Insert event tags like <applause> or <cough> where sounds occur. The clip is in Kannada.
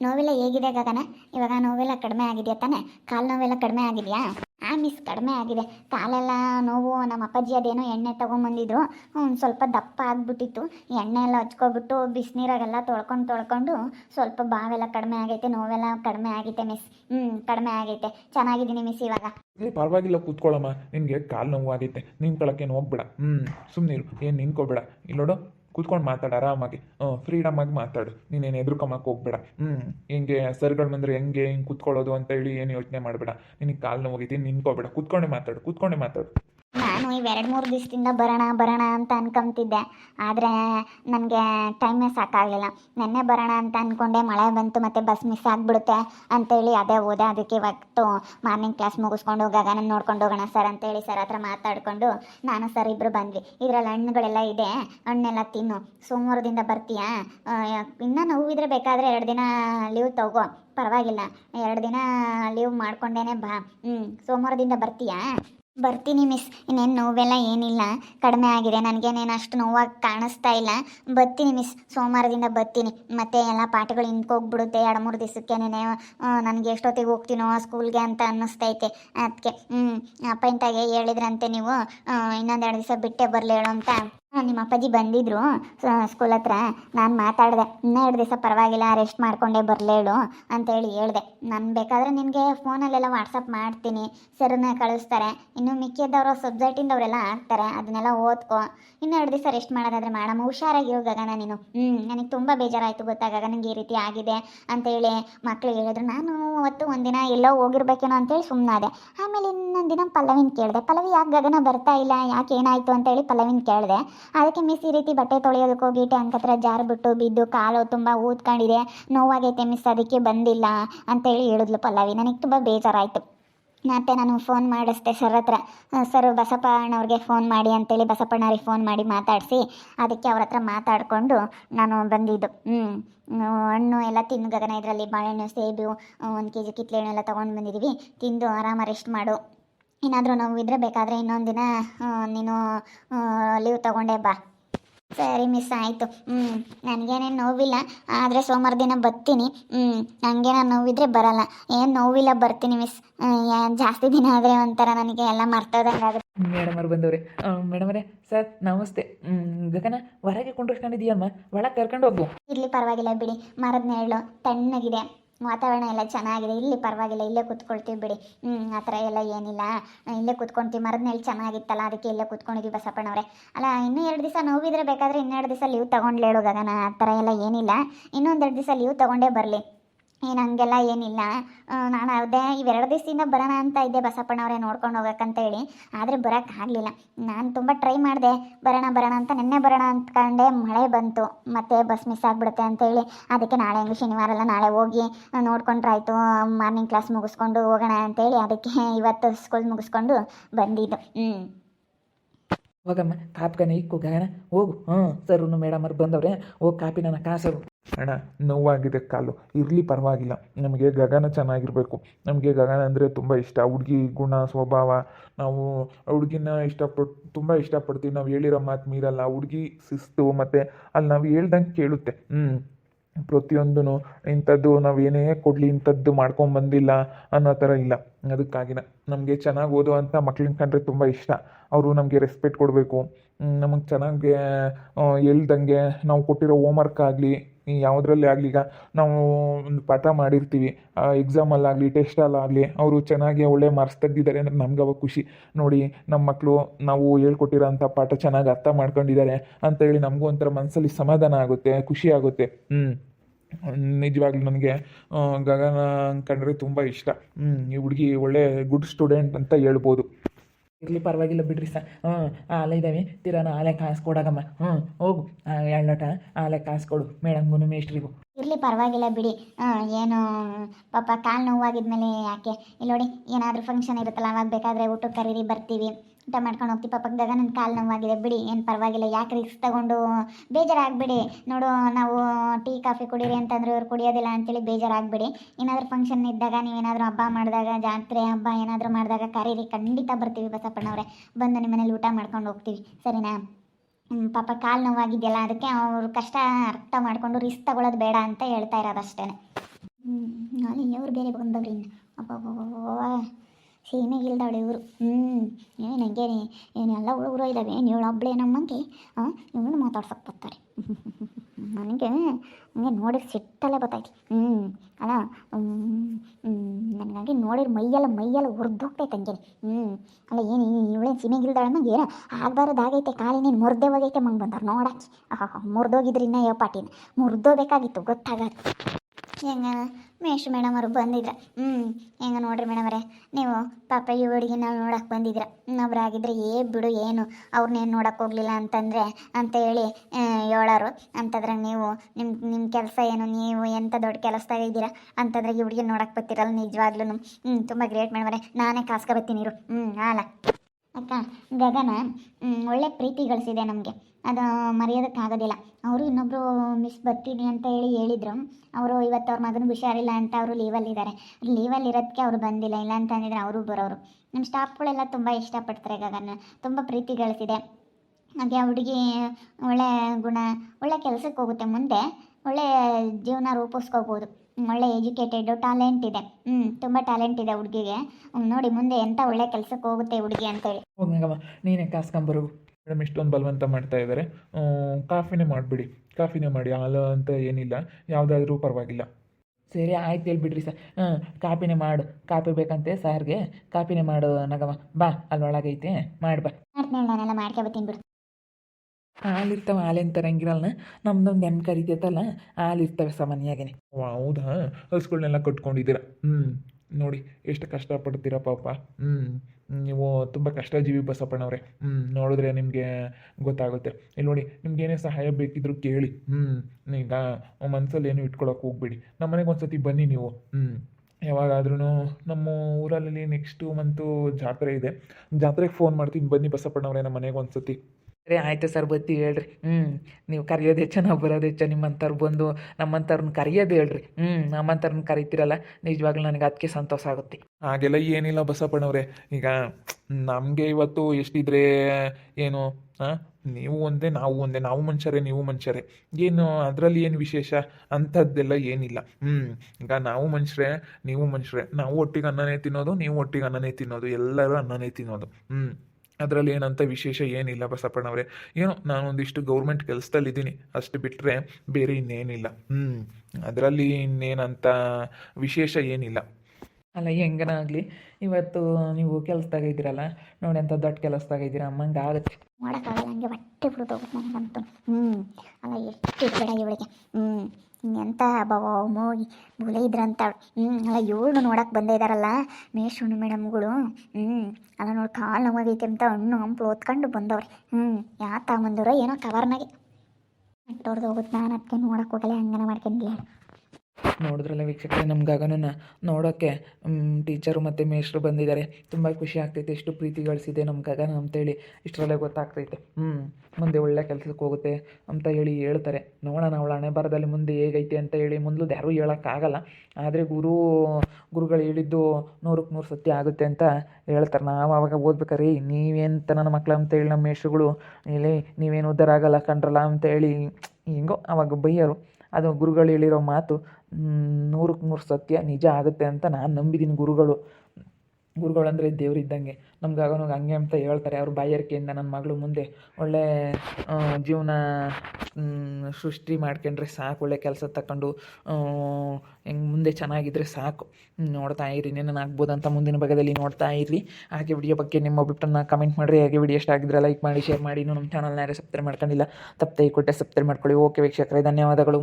ನೋವೆಲ್ಲ ಹೇಗಿದೆ ಗಗನ? ಇವಾಗ ನೋವೆಲ್ಲ ಕಡಿಮೆ ಆಗಿದೆಯಾ ತಾನೆ? ಕಾಲು ನೋವೆಲ್ಲ ಕಡಿಮೆ ಆಗಿದೆಯಾ? ಆ ಮಿಸ್ ಕಡಿಮೆ ಆಗಿದೆ. ಕಾಲೆಲ್ಲ ನೋವು, ನಮ್ಮ ಅಪ್ಪಾಜಿ ಅದೇನೋ ಎಣ್ಣೆ ತೊಗೊಂಬಂದಿದ್ರು. ಸ್ವಲ್ಪ ದಪ್ಪ ಆಗಿಬಿಟ್ಟಿತ್ತು. ಎಣ್ಣೆ ಎಲ್ಲ ಹಚ್ಕೊಬಿಟ್ಟು ಬಿಸಿನೀರಾಗೆಲ್ಲ ತೊಳ್ಕೊಂಡು ತೊಳ್ಕೊಂಡು ಸ್ವಲ್ಪ ಬಾವೆಲ್ಲ ಕಡಿಮೆ ಆಗೈತೆ, ನೋವೆಲ್ಲ ಕಡಿಮೆ ಆಗೈತೆ ಮಿಸ್ ಹ್ಞೂ ಕಡಿಮೆ ಆಗೈತೆ. ಚೆನ್ನಾಗಿದ್ದೀನಿ ಮಿಸ್ ಇವಾಗ. ಪರವಾಗಿಲ್ಲ, ಕೂತ್ಕೊಳ್ಳಮ್ಮ. ನಿನಗೆ ಕಾಲು ನೋವು ಆಗೈತೆ. ನಿಂತ್ಕೊಳ್ಳೋಕ್ಕೇನು ಹೋಗ್ಬೇಡ ಹ್ಞೂ ಸುಮ್ಮನಿರು ಏನು ನಿಂತ್ಕೋಬೇಡ. ಇಲ್ಲೋಡು ಕೂತ್ಕೊಂಡು ಮಾತಾಡು, ಆರಾಮಾಗಿ. ಹ್ಞೂ ಫ್ರೀಡಮ್ ಆಗಿ ಮಾತಾಡು. ನೀನೇನು ಎದುರ್ಕೊಂಬಕ್ಕೆ ಹೋಗ್ಬೇಡ. ಹ್ಞೂ, ಹಿಂಗೆ ಸರ್ಗಳು ಬಂದರೆ ಹೆಂಗೆ, ಹಿಂಗೆ ಕೂತ್ಕೊಳ್ಳೋದು ಅಂತ ಹೇಳಿ ಏನು ಯೋಚನೆ ಮಾಡಬೇಡ. ನಿನಗೆ ಕಾಲು ನೋವು ಆಗೈತೆ ನಿಂತ್ಕೋಬೇಡ. ಕೂತ್ಕೊಂಡೆ ಮಾತಾಡು ಕೂತ್ಕೊಂಡೆ ಮಾತಾಡು. ನಾನು ಇವೆರಡು ಮೂರು ದಿವಸದಿಂದ ಬರೋಣ ಬರೋಣ ಅಂತ ಅನ್ಕೊಂತಿದ್ದೆ. ಆದರೆ ನನಗೆ ಟೈಮೇ ಸಾಕಾಗಲಿಲ್ಲ. ನೆನ್ನೆ ಬರೋಣ ಅಂತ ಅಂದ್ಕೊಂಡೆ ಮಳೆ ಬಂತು ಮತ್ತು ಬಸ್ ಮಿಸ್ ಆಗಿಬಿಡುತ್ತೆ ಅಂತೇಳಿ ಅದೇ ಹೋದೆ ಅದಕ್ಕೆ ಇವತ್ತು ಮಾರ್ನಿಂಗ್ ಕ್ಲಾಸ್ ಮುಗಿಸ್ಕೊಂಡು ಗಗನ ನೋಡ್ಕೊಂಡು ಹೋಗೋಣ ಸರ್ ಅಂತೇಳಿ ಸರ್ ಹತ್ರ ಮಾತಾಡಿಕೊಂಡು ನಾನು ಸರ್ ಇಬ್ಬರು ಬಂದ್ವಿ. ಇದರಲ್ಲಿ ಹಣ್ಣುಗಳೆಲ್ಲ ಇದೆ, ಹಣ್ಣೆಲ್ಲ ತಿನ್ನು. ಸೋಮವಾರದಿಂದ ಬರ್ತೀಯಾ? ಇನ್ನೂ ನೋವಿದ್ರೆ ಬೇಕಾದರೆ ಎರಡು ದಿನ ಲೀವ್ ತಗೋ. ಪರವಾಗಿಲ್ಲ. ಎರಡು ದಿನ ಲೀವ್ ಮಾಡ್ಕೊಂಡೇನೆ ಬಾ. ಹ್ಞೂ ಸೋಮವಾರದಿಂದ ಬರ್ತೀಯಾ? ಬರ್ತೀನಿ ಮಿಸ್. ಇನ್ನೇನು ನೋವೆಲ್ಲ ಏನಿಲ್ಲ. ಕಡಿಮೆ ಆಗಿದೆ. ನನಗೇನೇನು ಅಷ್ಟು ನೋವಾಗಿ ಕಾಣಿಸ್ತಾ ಇಲ್ಲ. ಬರ್ತೀನಿ ಮಿಸ್. ಸೋಮವಾರದಿಂದ ಬರ್ತೀನಿ. ಮತ್ತೆ ಎಲ್ಲ ಪಾಠಗಳು ಹಿಂದ್ಕೋಗ್ಬಿಡುತ್ತೆ. ಎರಡು ಮೂರು ದಿವಸಕ್ಕೆ ನೆನೆ ನನಗೆ ಎಷ್ಟೊತ್ತಿಗೆ ಹೋಗ್ತೀನೋ ಸ್ಕೂಲ್ಗೆ ಅಂತ ಅನ್ನಿಸ್ತೈತೆ. ಅದಕ್ಕೆ ಹ್ಞೂ ಅಪ್ಪಂತಾಗೆ ಹೇಳಿದ್ರಂತೆ ನೀವು. ಇನ್ನೊಂದು ಎರಡು ದಿವಸ ಬಿಟ್ಟೆ ಬರಲಿ ಹೇಳು ಅಂತ. ಆ, ನಿಮ್ಮ ಅಪ್ಪಾಜಿ ಬಂದಿದ್ರು ಸ್ಕೂಲ್ ಹತ್ರ. ನಾನು ಮಾತಾಡಿದೆ ಇನ್ನೂ ಎರಡು ದಿವಸ ಪರವಾಗಿಲ್ಲ ರೆಸ್ಟ್ ಮಾಡಿಕೊಂಡೇ ಬರಲೇಳು ಅಂತೇಳಿ ಹೇಳಿದೆ. ನಾನು ಬೇಕಾದರೆ ನಿನಗೆ ಫೋನಲ್ಲೆಲ್ಲ ವಾಟ್ಸಪ್ ಮಾಡ್ತೀನಿ ಸರ್ನ ಕಳಿಸ್ತಾರೆ. ಇನ್ನು ಮಿಕ್ಕಿದ್ದವರು ಸಬ್ಜೆಕ್ಟಿಂದವರೆಲ್ಲ ಆಗ್ತಾರೆ ಅದನ್ನೆಲ್ಲ ಓದ್ಕೊ. ಇನ್ನೂ ಎರಡು ದಿವಸ ರೆಸ್ಟ್ ಮಾಡೋದಾದ್ರೆ ಮಾಡಮ್ಮ ಹುಷಾರಾಗಿ ಗಗನ ನೀನು. ಹ್ಞೂ ನನಗೆ ತುಂಬ ಬೇಜಾರಾಯಿತು ಗೊತ್ತಾಗ ನನಗೆ ಈ ರೀತಿ ಆಗಿದೆ ಅಂತೇಳಿ ಮಕ್ಕಳು ಹೇಳಿದ್ರು. ನಾನು ಅವತ್ತು ಒಂದಿನ ಎಲ್ಲೋ ಹೋಗಿರ್ಬೇಕೇನೋ ಅಂತೇಳಿ ಸುಮ್ಮನಾದೆ ಆಮೇಲೆ ಇನ್ನೊಂದು ದಿನ ಪಲ್ಲವಿನ ಕೇಳಿದೆ. ಪಲ್ಲವಿ ಯಾಕೆ ಗಗನ ಬರ್ತಾ ಇಲ್ಲ ಯಾಕೆ ಏನಾಯಿತು ಅಂತೇಳಿ ಪಲ್ಲವಿನ ಕೇಳಿದೆ. ಅದಕ್ಕೆ ಮಿಸ್ ಈ ರೀತಿ ಬಟ್ಟೆ ತೊಳೆಯೋದಕ್ಕೆ ಹೋಗಿ ಟ್ಯಾಂಕ್ ಹತ್ರ ಜಾರು ಬಿಟ್ಟು ಬಿದ್ದು ಕಾಲು ತುಂಬ ಊದ್ಕೊಂಡಿದೆ. ನೋವಾಗೈತೆ ಮಿಸ್ ಅದಕ್ಕೆ ಬಂದಿಲ್ಲ ಅಂತೇಳಿ ಹೇಳಿದ್ಲು ಪಲ್ಲವಿ. ನನಗೆ ತುಂಬ ಬೇಜಾರಾಯಿತು. ಮತ್ತೆ ನಾನು ಫೋನ್ ಮಾಡಿಸ್ದೆ ಸರ್ ಹತ್ರ. ಸರ್ ಬಸಪ್ಪಣ್ಣವ್ರಿಗೆ ಫೋನ್ ಮಾಡಿ ಅಂತೇಳಿ ಬಸಪ್ಪಣ್ಣವ್ರಿಗೆ ಫೋನ್ ಮಾಡಿ ಮಾತಾಡಿಸಿ. ಅದಕ್ಕೆ ಅವ್ರ ಹತ್ರ ಮಾತಾಡಿಕೊಂಡು ನಾನು ಬಂದಿದ್ದು. ಹ್ಞೂ ಹಣ್ಣು ಎಲ್ಲ ತಿನ್ನು ಗಗನ ಇದರಲ್ಲಿ ಬಾಳೆಹಣ್ಣು ಸೇಬು ಒಂದು ಕೆ ಜಿ ಕಿತ್ಲೆ ಹಣ್ಣು ಎಲ್ಲ ತೊಗೊಂಡು ಬಂದಿದ್ದೀವಿ ತಿಂದು ಆರಾಮ ರೆಸ್ಟ್ ಮಾಡು. ಏನಾದರೂ ನೋವಿದ್ರೆ ಬೇಕಾದರೆ ಇನ್ನೊಂದು ದಿನ ನೀನು ಲೀವ್ ತಗೊಂಡೆ ಬಾ. ಸರಿ ಮಿಸ್ ಆಯಿತು. ಹ್ಞೂ ನನಗೇನೇನು ನೋವಿಲ್ಲ ಆದರೆ ಸೋಮವಾರ ದಿನ ಬರ್ತೀನಿ. ಹ್ಞೂ ನನಗೇನೋ ನೋವಿದ್ರೆ ಬರಲ್ಲ. ಏನು ನೋವಿಲ್ಲ ಬರ್ತೀನಿ ಮಿಸ್ ಏನು ಜಾಸ್ತಿ ದಿನ ಆದರೆ ಒಂಥರ ನನಗೆ ಎಲ್ಲ ಮರ್ತೋದಂಗೆ ಆಗುತ್ತೆ ಮೇಡಮ್ ಅವ್ರು ಬಂದವ್ರೆ. ಮೇಡಮ್ ಅವರೇ ಸರ್ ನಮಸ್ತೆ. ಗಗನ ಹೊರಗೆ ಕೊಂಡಿದ್ದೀಯಮ್ಮ ಒಳಗೆ ಕರ್ಕೊಂಡು ಹೋಗು. ಇರಲಿ ಪರವಾಗಿಲ್ಲ ಬಿಡಿ. ಮರದ ನೆರಳು ತಣ್ಣಗಿದೆ. ವಾತಾವರಣ ಎಲ್ಲ ಚೆನ್ನಾಗಿದೆ. ಇಲ್ಲಿ ಪರವಾಗಿಲ್ಲ, ಇಲ್ಲೇ ಕೂತ್ಕೊಳ್ತೀವಿ ಬಿಡಿ. ಆ ಥರ ಎಲ್ಲ ಏನಿಲ್ಲ. ಇಲ್ಲೇ ಕೂತ್ಕೊಳ್ತೀವಿ ಮರದ ಚೆನ್ನಾಗಿತ್ತಲ್ಲ, ಅದಕ್ಕೆ ಇಲ್ಲೇ ಕೂತ್ಕೊಂಡಿದ್ದೀವಿ ಬಸಪ್ಪಣ್ಣವ್ರೆ ಅಲ್ಲ, ಇನ್ನೂ ಎರಡು ದಿವಸ ನೋವಿದ್ರೆ ಬೇಕಾದರೆ ಇನ್ನೆರಡು ದಿವಸ ಲೀವ್ ತೊಗೊಂಡ್ಲೇಳು ಗಗನ. ಆ ಥರ ಎಲ್ಲ ಏನಿಲ್ಲ. ಇನ್ನೊಂದೆರಡು ದಿವಸ ಲೀವ್ ತೊಗೊಂಡೇ ಬರಲಿ. ಏನು ಹಂಗೆಲ್ಲ ಏನಿಲ್ಲ. ನಾನು ಅದೇ ಇವೆರಡು ದಿವಸದಿಂದ ಬರೋಣ ಅಂತ ಇದ್ದೆ ಬಸಪ್ಪಣ್ಣವರೇ ನೋಡ್ಕೊಂಡು ಹೋಗಕ್ಕಂತ ಹೇಳಿ. ಆದರೆ ಬರೋಕ್ಕಾಗಲಿಲ್ಲ ನಾನು ತುಂಬ ಟ್ರೈ ಮಾಡಿದೆ. ಬರೋಣ ಬರೋಣ ಅಂತ ನಿನ್ನೆ ಬರೋಣ ಅಂದ್ಕೊಂಡೆ ಮಳೆ ಬಂತು. ಮತ್ತೆ ಬಸ್ ಮಿಸ್ ಆಗಿಬಿಡುತ್ತೆ ಅಂತೇಳಿ ಅದಕ್ಕೆ ನಾಳೆ ಹೆಂಗೆ ಶನಿವಾರ ಎಲ್ಲ ನಾಳೆ ಹೋಗಿ ನೋಡ್ಕೊಂಡ್ರಾಯ್ತು ಮಾರ್ನಿಂಗ್ ಕ್ಲಾಸ್ ಮುಗಿಸ್ಕೊಂಡು ಹೋಗೋಣ ಅಂತೇಳಿ ಅದಕ್ಕೆ ಇವತ್ತು ಸ್ಕೂಲ್ ಮುಗಿಸ್ಕೊಂಡು ಬಂದಿದ್ದು. ಹ್ಞೂ ಹೋಗಮ್ಮ ಕಾಪ್ಕನ ಇಕ್ಕು ಹೋಗು. ಹ್ಞೂ ಸರ್ ಮೇಡಮ್ ಅವ್ರು ಬಂದವ್ರೆ. ಹೋಗಿ ಕಾಪಿನ ಕಾಸರು. ಅಣ್ಣ ನೋವಾಗಿದೆ ಕಾಲು. ಇರಲಿ ಪರವಾಗಿಲ್ಲ. ನಮಗೆ ಗಗನ ಚೆನ್ನಾಗಿರಬೇಕು. ನಮಗೆ ಗಗನ ಅಂದರೆ ತುಂಬ ಇಷ್ಟ. ಹುಡುಗಿ ಗುಣ, ಸ್ವಭಾವ, ನಾವು ಹುಡುಗಿನ ಇಷ್ಟಪಟ್ಟು ತುಂಬ ಇಷ್ಟಪಡ್ತೀವಿ. ನಾವು ಹೇಳಿರೋ ಮಾತು ಮೀರಲ್ಲ. ಹುಡುಗಿ ಶಿಸ್ತು ಮತ್ತು ಅಲ್ಲಿ ನಾವು ಹೇಳ್ದಂಗೆ ಕೇಳುತ್ತೆ. ಹ್ಞೂ ಪ್ರತಿಯೊಂದೂ ಇಂಥದ್ದು ನಾವು ಏನೇ ಕೊಡಲಿ ಇಂಥದ್ದು ಮಾಡ್ಕೊಂಬಂದಿಲ್ಲ ಅನ್ನೋ ಥರ ಇಲ್ಲ. ಅದಕ್ಕಾಗಿನ ನಮಗೆ ಚೆನ್ನಾಗಿ ಓದುವಂಥ ಮಕ್ಳನ್ನ ಕಂಡ್ರೆ ತುಂಬ ಇಷ್ಟ. ಅವರು ನಮಗೆ ರೆಸ್ಪೆಕ್ಟ್ ಕೊಡಬೇಕು. ನಮಗೆ ಚೆನ್ನಾಗಿ ಹೇಳ್ದಂಗೆ ನಾವು ಕೊಟ್ಟಿರೋ ಹೋಮ್ವರ್ಕ್ ಆಗಲಿ ಯಾವುದ್ರಲ್ಲಿ ಆಗಲಿ, ಈಗ ನಾವು ಒಂದು ಪಾಠ ಮಾಡಿರ್ತೀವಿ ಎಕ್ಸಾಮಲ್ಲಾಗಲಿ ಟೆಸ್ಟಲ್ಲಾಗಲಿ ಅವರು ಚೆನ್ನಾಗಿ ಒಳ್ಳೆ ಮಾರ್ಕ್ಸ್ ತೆಗ್ದಿದ್ದಾರೆ ಅಂದರೆ ನಮ್ಗೆ ಅವಾಗ ಖುಷಿ. ನೋಡಿ ನಮ್ಮ ಮಕ್ಕಳು ನಾವು ಹೇಳ್ಕೊಟ್ಟಿರೋ ಅಂಥ ಪಾಠ ಚೆನ್ನಾಗಿ ಅರ್ಥ ಮಾಡ್ಕೊಂಡಿದ್ದಾರೆ ಅಂತೇಳಿ ನಮಗೂ ಒಂಥರ ಮನಸ್ಸಲ್ಲಿ ಸಮಾಧಾನ ಆಗುತ್ತೆ, ಖುಷಿ ಆಗುತ್ತೆ. ಹ್ಞೂ ನಿಜವಾಗ್ಲೂ ನನಗೆ ಗಗನ ಕಂಡ್ರೆ ತುಂಬ ಇಷ್ಟ. ಹ್ಞೂ ಈ ಹುಡುಗಿ ಒಳ್ಳೆ ಗುಡ್ ಸ್ಟೂಡೆಂಟ್ ಅಂತ ಹೇಳ್ಬೋದು. ಇರಲಿ ಪರವಾಗಿಲ್ಲ ಬಿಡ್ರಿ ಸರ್ ಹ್ಞೂ ಆಲೆ ಇದ್ದಾವೆ ತಿರಾನ ಆಲೆ ಕಾಸು ಕೊಡಗಮ್ಮ ಹ್ಞೂ ಹೋಗು ಲೋಟ ಆಲೆ ಕಾಸು ಕೊಡು ಮೇಡಮ್ಗೂ ಮೇಸ್ಟ್ರಿಗೂ ಇರಲಿ ಪರವಾಗಿಲ್ಲ ಬಿಡಿ. ಆ, ಏನು ಪಾಪ ಕಾಲು ನೋವಾಗಿದ್ಮೇಲೆ ಯಾಕೆ? ಇಲ್ಲಿ ನೋಡಿ ಏನಾದರೂ ಫಂಕ್ಷನ್ ಇರುತ್ತಲ್ಲ ಅವಾಗ ಬೇಕಾದರೆ ಊಟಕ್ಕೆ ಕರೀರಿ ಬರ್ತೀವಿ. ಊಟ ಮಾಡ್ಕೊಂಡು ಹೋಗ್ತೀವಿ ಪಾಪ ನನ್ನ ಕಾಲು ನೋವಾಗಿದೆ. ಬಿಡಿ, ಏನು ಪರವಾಗಿಲ್ಲ. ಯಾಕೆ ರಿಸ್ಕ್ ತಗೊಂಡು? ಬೇಜಾರಾಗಬೇಡಿ. ನೋಡು, ನಾವು ಟೀ, ಕಾಫಿ ಕುಡೀರಿ ಅಂತಂದ್ರೆ ಇವ್ರು ಕುಡಿಯೋದಿಲ್ಲ ಅಂತೇಳಿ ಬೇಜಾರಾಗಬೇಡಿ. ಏನಾದರೂ ಫಂಕ್ಷನ್ ಇದ್ದಾಗ, ನೀವೇನಾದರೂ ಹಬ್ಬ ಮಾಡಿದಾಗ, ಜಾತ್ರೆ ಹಬ್ಬ ಏನಾದರೂ ಮಾಡಿದಾಗ ಕರೀರಿ. ಖಂಡಿತ ಬರ್ತೀವಿ ಬಸಪ್ಪಣ್ಣವ್ರೆ. ಬಂದು ನಿಮ್ಮ ಮನೇಲಿ ಊಟ ಮಾಡ್ಕೊಂಡು ಹೋಗ್ತೀವಿ. ಸರಿನಾ? ಪಾಪ ಕಾಲು ನೋವಾಗಿದೆಯಲ್ಲ, ಅದಕ್ಕೆ ಅವ್ರ ಕಷ್ಟ ಅರ್ಥ ಮಾಡಿಕೊಂಡು ರಿಸ್ಕ್ ತಗೊಳ್ಳೋದು ಬೇಡ ಅಂತ ಹೇಳ್ತಾ ಇರೋದು ಅಷ್ಟೇ ಅಲ್ಲಿ ಇವ್ರು ಬೇರೆ ಬಂದವ್ರಿ ಅಬ್ಬಬ್ಬಬ್ಬ ಸೀಮೆಗಿಲ್ದವಳು ಇವರು. ಹ್ಞೂ ಏನು ಹಂಗೆ ಏನೆಲ್ಲ ಹುಡುಗರು ಇದ್ದಾವೆ ಏನು ಒಬ್ಬಳೆ ನಮ್ಮಂಗೆ ಹಾಂ ಇವನು ಮಾತಾಡ್ಸಕ್ಕೆ ಬರ್ತಾರೆ. <laughs> ನನಗೆ ಹಂಗೆ ನೋಡಿದ್ರೆ ಸಿಟ್ಟಲ್ಲೇ ಬರ್ತೈತಿ ಹ್ಞೂ ಅಲ್ಲ ನನಗಾಗಿ ನೋಡಿದ್ರೆ ಮೈಯೆಲ್ಲ ಮೈಯೆಲ್ಲ ಹುರಿದೋಗ್ತೈತೆ ಹಂಗೆ ಹ್ಞೂ ಅಲ್ಲ, ಏನು ಇವಳೇನು ಸೀಮೆಗಿಲ್ದಾಳ ಮಂಗೆ ಏನು ಆಗಬಾರ್ದಾಗೈತೆ ಕಾಲಿನೇನು ಮುರ್ದೆ ಹೋಗೈತೆ ಮಂಗೆ ಬಂದಾರೆ ನೋಡಕ್ಕೆ. ಇನ್ನ ಯೋ ಪಾಟಿನ. ಮುರಿದೋಬೇಕಾಗಿತ್ತು ಗೊತ್ತಾಗತ್ತೆ ಹೆಂಗ ಮೇಷ್ ಮೇಡಮ್ ಅವರು ಬಂದಿದ್ರ. ಹ್ಞೂ ಹೆಂಗ ನೋಡ್ರಿ ಮೇಡಮರೇ ನೀವು ಪಾಪ ಈ ಹುಡುಗಿ ನಾವು ನೋಡಕ್ಕೆ ಬಂದಿದ್ರ. ಇನ್ನೊಬ್ರಾಗಿದ್ರೆ ಏ ಬಿಡು ಏನು ಅವ್ರನ್ನೇನು ನೋಡಕ್ಕೆ ಹೋಗಲಿಲ್ಲ ಅಂತಂದರೆ, ಅಂತ ಹೇಳಿ ಹೇಳೋರು. ಅಂತಂದ್ರೆ ನೀವು ನಿಮ್ಮ ನಿಮ್ಮ ಕೆಲಸ ಏನು, ನೀವು ಎಂಥ ದೊಡ್ಡ ಕೆಲಸದಾಗ ಇದ್ದೀರಾ? ಅಂತಂದ್ರೆ ಈ ಹುಡುಗಿ ನೋಡಕ್ಕೆ ಬರ್ತಿರಲ್ಲ ನಿಜವಾಗ್ಲೂ ಹ್ಞೂ ತುಂಬ ಗ್ರೇಟ್ ಮೇಡಮರೇ ನಾನೇ ಕಾಸ್ಕೊಬತ್ತೀನಿ ಇರು. ಹ್ಞೂ ಅಲ್ಲ ಅಕ್ಕ, ಗಗನ ಒಳ್ಳೆ ಪ್ರೀತಿ ಗಳಿಸಿದೆ ನಮಗೆ. ಅದು ಮರೆಯೋದಕ್ಕಾಗೋದಿಲ್ಲ. ಅವರು ಇನ್ನೊಬ್ಬರು ಮಿಸ್ ಬರ್ತೀನಿ ಅಂತ ಹೇಳಿ ಹೇಳಿದರು. ಅವರು ಇವತ್ತು ಅವ್ರ ಮಗನಿಗೆ ಹುಷಾರಿಲ್ಲ ಅಂತ ಅವರು ಲೀವಲ್ಲಿದ್ದಾರೆ ಲೀವಲ್ಲಿ ಇರೋದಕ್ಕೆ ಅವರು ಬಂದಿಲ್ಲ. ಇಲ್ಲ ಅಂತ ಅಂದಿದ್ರೆ ಅವರು ಬರೋರು. ನಮ್ಮ ಸ್ಟಾಫ್ಗಳೆಲ್ಲ ತುಂಬ ಇಷ್ಟಪಡ್ತಾರೆ ಗಗನ ತುಂಬ ಪ್ರೀತಿ ಗಳಿಸಿದೆ. ಹಾಗೆ ಆ ಹುಡುಗಿ ಒಳ್ಳೆ ಗುಣ, ಒಳ್ಳೆ ಕೆಲಸಕ್ಕೆ ಹೋಗುತ್ತೆ ಮುಂದೆ. ಒಳ್ಳೆ ಜೀವನ ರೂಪಿಸ್ಕೋಬೋದು. ಒಳ್ಳೆ ಎಜುಕೇಟೆಡು ಟ್ಯಾಲೆಂಟ್ ಇದೆ. ಹ್ಞೂ ತುಂಬ ಟ್ಯಾಲೆಂಟ್ ಇದೆ ಹುಡುಗಿಗೆ. ನೋಡಿ ಮುಂದೆ ಎಂಥ ಒಳ್ಳೆ ಕೆಲಸಕ್ಕೆ ಹೋಗುತ್ತೆ ಹುಡುಗಿ ಅಂತೇಳಿ ಹೇಳಿ. ನೀನೇ ಕಾಸ್ಕೊಂಬರು ಮೇಡಮ್ ಇಷ್ಟೊಂದು ಬಲವಂತ ಮಾಡ್ತಾ ಇದ್ದಾರೆ. ಕಾಫಿನೇ ಮಾಡಿಬಿಡಿ ಕಾಫಿನೇ ಮಾಡಿ ಹಾಲು ಅಂತ ಏನಿಲ್ಲ ಯಾವುದಾದ್ರೂ ಪರವಾಗಿಲ್ಲ. ಸರಿ ಆಯ್ತು ಹೇಳ್ಬಿಡ್ರಿ ಸರ್. ಹಾಂ ಕಾಪಿನೇ ಮಾಡು ಕಾಪಿ ಬೇಕಂತೆ ಸಾರ್ಗೆ ಕಾಪಿನೇ ಮಾಡು ನಗಮ್ಮ ಬಾ ಅಲ್ಲಿ ಒಳಗೈತೆ ಮಾಡಿ ಬಾ. ಮಾಡ್ತೀನಿ ನಾನೆಲ್ಲ ಮಾಡ್ಕೊಬತ್ತೀನಿ ಬಿಡು ಹಾಲು ಇರ್ತಾವೆ ಹಾಲೇನು ತರಂಗಿರಲ್ಲ ನಮ್ದೊಂದು ಹೆಣ್ಣು ಕರಿತೈತಲ್ಲ ಹಾಲು ಇರ್ತವೆ ಸಾಮಾನ್ಯವಾಗೇನೆ ಓ ಹೌದಾ? ಹಸುಗಳನ್ನೆಲ್ಲ ಕಟ್ಕೊಂಡಿದ್ದೀರಾ? ಹ್ಞೂ ನೋಡಿ, ಎಷ್ಟು ಕಷ್ಟಪಡ್ತೀರ ಪಾಪ. ಹ್ಞೂ ನೀವು ತುಂಬ ಕಷ್ಟ ಜೀವಿ ಬಸಪ್ಪಣ್ಣವ್ರೆ ಹ್ಞೂ ನೋಡಿದ್ರೆ ನಿಮಗೆ ಗೊತ್ತಾಗುತ್ತೆ. ಇಲ್ಲಿ ನೋಡಿ, ನಿಮ್ಗೆ ಏನೇ ಸಹಾಯ ಬೇಕಿದ್ರು ಕೇಳಿ. ಹ್ಞೂ ಈಗ ಮನಸ್ಸಲ್ಲಿ ಏನು ಇಟ್ಕೊಳಕ್ಕೆ ಹೋಗ್ಬೇಡಿ. ನಮ್ಮ ಮನೆಗೆ ಒಂದು ಸತಿ ಬನ್ನಿ ನೀವು. ಹ್ಞೂ ಯಾವಾಗಾದ್ರೂ ನಮ್ಮ ಊರಲ್ಲಿ ನೆಕ್ಸ್ಟು ಮಂತು ಜಾತ್ರೆ ಇದೆ. ಜಾತ್ರೆಗೆ ಫೋನ್ ಮಾಡ್ತೀನಿ. ಬನ್ನಿ ಬಸಪ್ಪಣ್ಣವ್ರೆ ನಮ್ಮ ಮನೆಗೆ ಒಂದು ಸತಿ ಸರಿ, ಆಯ್ತು ಸರ್, ಬತ್ತಿ ಹೇಳ್ರಿ. ಹ್ಞೂ ನೀವು ಕರೆಯೋದು ಹೆಚ್ಚ, ನಾವು ಬರೋದು ಹೆಚ್ಚ. ನಿಮ್ಮಂಥವ್ರು ಬಂದು ನಮ್ಮಂಥವ್ರನ್ನ ಕರೆಯೋದು ಹೇಳ್ರಿ. ಹ್ಞೂ ನಮ್ಮಂಥವ್ರನ್ನ ಕರಿತೀರಲ್ಲ, ನಿಜವಾಗ್ಲೂ ನನಗೆ ಅದಕ್ಕೆ ಸಂತೋಷ ಆಗುತ್ತೆ. ಹಾಗೆಲ್ಲ ಏನಿಲ್ಲ ಬಸಪ್ಪಣ್ಣವ್ರೆ ಈಗ ನಮಗೆ ಇವತ್ತು ಎಷ್ಟಿದ್ರೆ ಏನು ಹಾಂ ನೀವು ಒಂದೇ, ನಾವು ಒಂದೇ, ನಾವು ಮನುಷ್ಯರೇ, ನೀವು ಮನುಷ್ಯರೇ. ಏನು, ಅದರಲ್ಲಿ ಏನು ವಿಶೇಷ? ಅಂಥದ್ದೆಲ್ಲ ಏನಿಲ್ಲ. ಹ್ಞೂ ಈಗ ನಾವು ಮನುಷ್ಯರೇ, ನೀವು ಮನುಷ್ಯರೇ. ನಾವು ಒಟ್ಟಿಗೆ ಅನ್ನನೇ ತಿನ್ನೋದು, ನೀವು ಒಟ್ಟಿಗೆ ಅನ್ನನೇ ತಿನ್ನೋದು. ಎಲ್ಲರೂ ಅನ್ನನೇ ತಿನ್ನೋದು. ಹ್ಞೂ ಅದರಲ್ಲಿ ಏನಂತ ವಿಶೇಷ ಏನಿಲ್ಲ ಬಸಪ್ಪಣ್ಣವ್ರೆ ಏನೋ ನಾನು ಒಂದಿಷ್ಟು ಗೌರ್ಮೆಂಟ್ ಕೆಲಸದಲ್ಲಿದ್ದೀನಿ. ಅಷ್ಟು ಬಿಟ್ಟರೆ ಬೇರೆ ಇನ್ನೇನಿಲ್ಲ. ಹ್ಞೂ ಅದರಲ್ಲಿ ಇನ್ನೇನಂತ ವಿಶೇಷ ಏನಿಲ್ಲ. ಅಲ್ಲ ಹೆಂಗನ ಆಗಲಿ ಇವತ್ತು ನೀವು ಕೆಲಸದಾಗ ಇದ್ದೀರಲ್ಲ ನೋಡಿ ಅಂತ ದೊಡ್ಡ ಕೆಲಸದಾಗ ಇದ್ದೀರ ಅಮ್ಮಂಗೆ ಆಗುತ್ತೆ. ಮಾಡೋಕ್ಕಾಗಲ್ಲ ಹಂಗೆ ಹೊಟ್ಟೆ ಬಿಡೋದು ನನಗಂತೂ. ಹ್ಞೂ ಅಲ್ಲ ಎಷ್ಟು ಬೇಡ ಇವಳಿಗೆ. ಹ್ಞೂ ಎಂಥ ಅಬ್ಬವ ಮೋಗಿ ಬುಲೆ ಇದ್ರಂತ. ಹ್ಞೂ ಅಲ್ಲ ಇವಳು ನೋಡಕ್ಕೆ ಬಂದೇ ಇದ್ದಾರಲ್ಲ ಮೇಷುಣ್ಣು ಮೇಡಮ್ಗಳು. ಹ್ಞೂ ಅಲ್ಲ ನೋಡಿ ಕಾಲು ನೋವಾಗೈತೆ ಅಂತ ಹಣ್ಣು ಹಂಪ್ಲು ಓದ್ಕೊಂಡು ಬಂದವ್ರಿ. ಹ್ಞೂ ಯಾ ತಗೊಂಬಂದವ್ರೋ ಏನೋ ಕವರ್ನಾಗೆ. ಅಟ್ಟೋರ್ದು ಹೋಗುತ್ತೆ ನಾನು ಅದಕ್ಕೆ ನೋಡಕ್ಕೆ ಹೋಗಲ್ಲ, ಹಂಗನ ಮಾಡ್ಕೊಂಡಿಲ್ಲ ನೋಡಿದ್ರಲ್ಲ ವೀಕ್ಷಕರೇ ನಮ್ಮ ಗಗನನ ನೋಡೋಕ್ಕೆ ಟೀಚರು ಮತ್ತು ಮೇಷ್ಟ್ರು ಬಂದಿದ್ದಾರೆ. ತುಂಬ ಖುಷಿ ಆಗ್ತೈತೆ ಎಷ್ಟು ಪ್ರೀತಿ ಗಳಿಸಿದೆ ನಮ್ಮ ಗಗನ ಅಂತೇಳಿ. ಇಷ್ಟರಲ್ಲೇ ಗೊತ್ತಾಗ್ತೈತೆ. ಹ್ಞೂ ಮುಂದೆ ಒಳ್ಳೆ ಕೆಲಸಕ್ಕೆ ಹೋಗುತ್ತೆ ಅಂತ ಹೇಳಿ ಹೇಳ್ತಾರೆ. ನೋಡೋಣ ಅವಳ ಹಣೆ ಬರದಲ್ಲಿ ಮುಂದೆ ಹೇಗೈತೆ ಅಂತ ಹೇಳಿ ಮುಂದೆ ಯಾರೂ ಹೇಳೋಕ್ಕಾಗಲ್ಲ. ಆದರೆ ಗುರು ಗುರುಗಳು ಹೇಳಿದ್ದು ನೂರಕ್ಕೆ ನೂರು ಸತ್ಯ ಆಗುತ್ತೆ ಅಂತ ಹೇಳ್ತಾರೆ. ನಾವು ಆವಾಗ ಓದ್ಬೇಕಾರೆ "ಏಯ್, ನೀವೇಂತ ನನ್ನ ಮಕ್ಳು ಅಂತ ಹೇಳಿ ನಮ್ಮ ಮೇಷ್ಟ್ರುಗಳು ಇಲ್ಲಿ ನೀವೇನು ಉದ್ಧಾರ ಆಗಲ್ಲ ಕಂಡ್ರಲ್ಲ ಅಂತ ಹೇಳಿ ಹಿಂಗೋ ಅವಾಗ ಬೈಯೋರು. ಅದು ಗುರುಗಳು ಹೇಳಿರೋ ಮಾತು ನೂರಕ್ಕೆ ನೂರು ಸತ್ಯ ನಿಜ ಆಗುತ್ತೆ ಅಂತ ನಾನು ನಂಬಿದ್ದೀನಿ ಗುರುಗಳು. ಗುರುಗಳು ಅಂದರೆ ದೇವರಿದ್ದಂಗೆ ನಮ್ಗೆ ಆಗೋನು ಹಂಗೆ ಅಂತ ಹೇಳ್ತಾರೆ. ಅವ್ರ ಬಾಯಾರಿಕೆಯಿಂದ ನನ್ನ ಮಗಳು ಮುಂದೆ ಒಳ್ಳೆ ಜೀವನ ಸೃಷ್ಟಿ ಮಾಡ್ಕೊಂಡ್ರೆ ಸಾಕು. ಒಳ್ಳೆ ಕೆಲಸ ತಗೊಂಡು ಹೆಂಗೆ ಮುಂದೆ ಚೆನ್ನಾಗಿದ್ದರೆ ಸಾಕು. ನೋಡ್ತಾ ಇರಿ. ಏನೇನು ಆಗ್ಬೋದು ಅಂತ ಮುಂದಿನ ಭಾಗದಲ್ಲಿ ನೋಡ್ತಾ ಇರಿ. ಹಾಗೆ ವಿಡಿಯೋ ಬಗ್ಗೆ ನಿಮ್ಮ ಅಭಿಪ್ರಾಯನ ಕಮೆಂಟ್ ಮಾಡಿರಿ. ಹಾಗೆ ವಿಡಿಯೋ ಇಷ್ಟ ಆಗಿದ್ರೆ ಲೈಕ್ ಮಾಡಿ ಶೇರ್ ಮಾಡಿ. ನಮ್ಮ ಚಾನಲ್ನ ಯಾರೇ ಸಬ್ಸ್ಕ್ರೈಬ್ ಮಾಡ್ಕೊಂಡಿಲ್ಲ ತಪ್ಪದೆ ಕೊಟ್ಟೆ ಸಬ್ಸ್ಕ್ರೈಬ್ ಮಾಡ್ಕೊಳ್ಳಿ. ಓಕೆ ವೀಕ್ಷಕರೇ, ಧನ್ಯವಾದಗಳು.